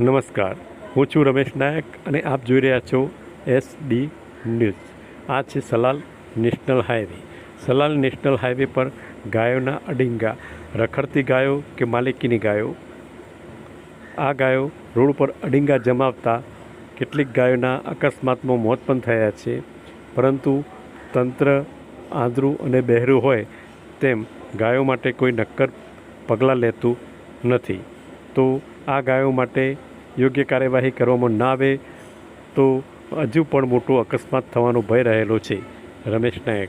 નમસ્કાર. હું છું રમેશ નાયક અને આપ જોઈ રહ્યા છો એસ ડી ન્યૂઝ. આ છે Salal national highway. Salal national highway પર ગાયોના અડિંગા. રખડતી ગાયો કે માલિકીની ગાયો? આ ગાયો રોડ પર અડિંગા જમાવતા કેટલીક ગાયોના અકસ્માતમાં મોત પણ થયા છે. પરંતુ તંત્ર આંધળું અને બહેરું હોય તેમ ગાયો માટે કોઈ નક્કર પગલાં લેતું નથી. તો આ ગાયો માટે યોગ્ય કાર્યવાહી કરવામાં ના આવે તો હજુ પણ મોટો અકસ્માત થવાનો ભય રહેલો છે. રમેશ નાયક.